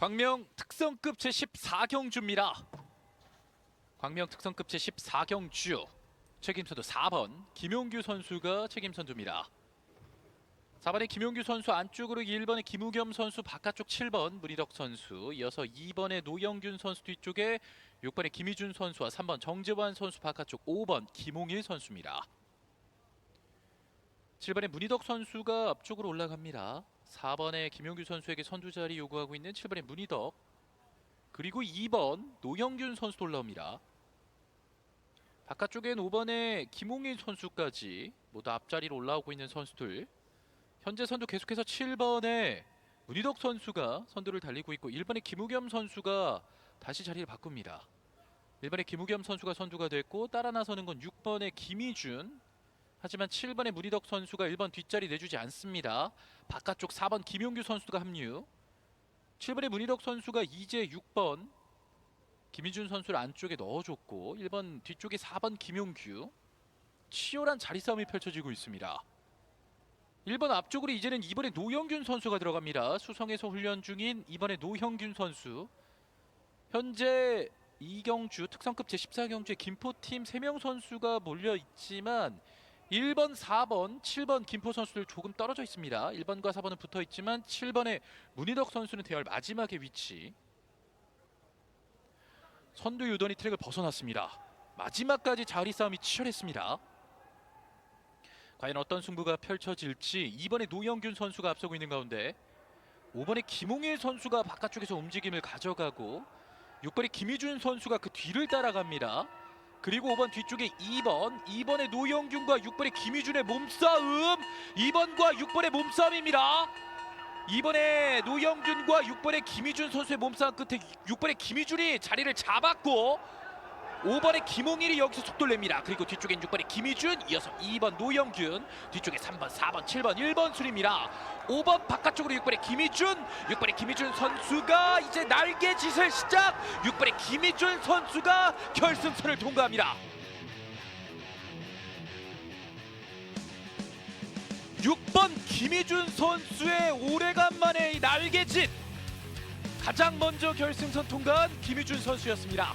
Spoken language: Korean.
광명 특성급 제14경주입니다. 광명 특성급 제14경주 책임선두 4번 김용규 선수가 책임선두입니다. 4번의 김용규 선수 안쪽으로 1번의 김우겸 선수 바깥쪽 7번 문희덕 선수 이어서 2번의 노영균 선수 뒤쪽에 6번의 김희준 선수와 3번 정재환 선수 바깥쪽 5번 김홍일 선수입니다. 7번의 문희덕 선수가 앞쪽으로 올라갑니다. 4번의 김용규 선수에게 선두 자리 요구하고 있는 7번의 문희덕 그리고 2번 노영균 선수도 올라옵니다. 바깥쪽엔 5번의 김홍일 선수까지 모두 앞자리로 올라오고 있는 선수들 현재 선두 계속해서 7번의 문희덕 선수가 선두를 달리고 있고 1번의 김우겸 선수가 다시 자리를 바꿉니다. 1번의 김우겸 선수가 선두가 됐고 따라 나서는 건 6번의 김희준 하지만 7번의 문희덕 선수가 1번 뒷자리 내주지 않습니다. 바깥쪽 4번 김용규 선수가 합류. 7번의 문희덕 선수가 이제 6번 김희준 선수를 안쪽에 넣어줬고 1번 뒤쪽에 4번 김용규 치열한 자리 싸움이 펼쳐지고 있습니다. 1번 앞쪽으로 이제는 2번의 노영균 선수가 들어갑니다. 수성에서 훈련 중인 2번의 노형균 선수. 현재 이경주 특성급 제14경주의 김포팀 3명 선수가 몰려 있지만 1번, 4번, 7번 김포 선수들 조금 떨어져 있습니다. 1번과 4번은 붙어 있지만 7번의 문희덕 선수는 대열 마지막의 위치. 선두 유던이 트랙을 벗어났습니다. 마지막까지 자리 싸움이 치열했습니다. 과연 어떤 승부가 펼쳐질지 2번의 노영균 선수가 앞서고 있는 가운데 5번의 김홍일 선수가 바깥쪽에서 움직임을 가져가고 6번의 김희준 선수가 그 뒤를 따라갑니다. 그리고 5번 뒤쪽에 2번, 2번의 노영균과 6번의 김희준의 몸싸움, 2번과 6번의 몸싸움입니다. 2번의 노영준과 6번의 김희준 선수의 몸싸움 끝에 6번의 김희준이 자리를 잡았고 5번의 김홍일이 여기서 속도를 냅니다. 그리고 뒤쪽엔 6번의 김희준, 이어서 2번 노영균, 뒤쪽에 3번, 4번, 7번, 1번 순입니다. 5번 바깥쪽으로 6번의 김희준, 6번의 김희준 선수가 이제 날개짓을 시작. 6번의 김희준 선수가 결승선을 통과합니다. 6번 김희준 선수의 오래간만에 이 날개짓 가장 먼저 결승선 통과한 김희준 선수였습니다.